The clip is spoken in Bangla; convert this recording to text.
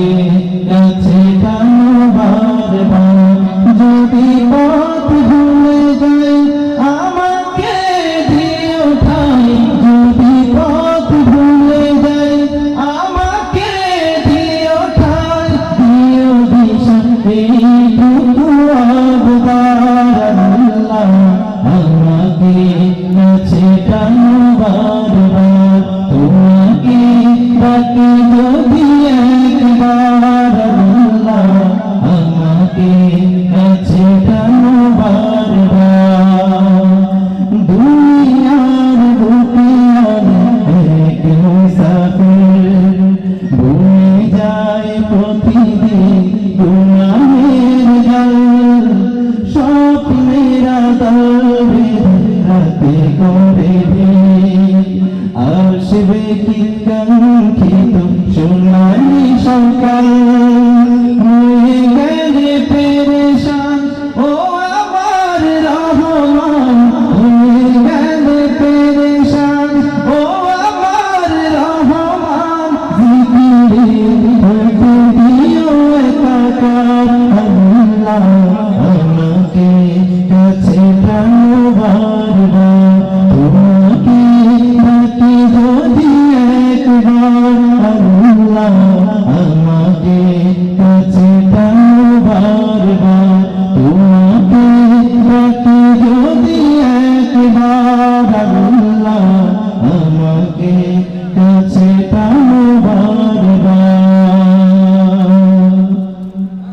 ফিরে কাছে টানো বারবার আমাকে দিয়ে ঠাই যদি পথ ভুলে যাই আমাকে দিয়ে ঠাই দিয়ে দিশা এইটুকু আবদার আল্লাহ আমাকে কাছে টানো আসবে কি কাঙ্ক্ষিত সোনালি সকাল আমাকে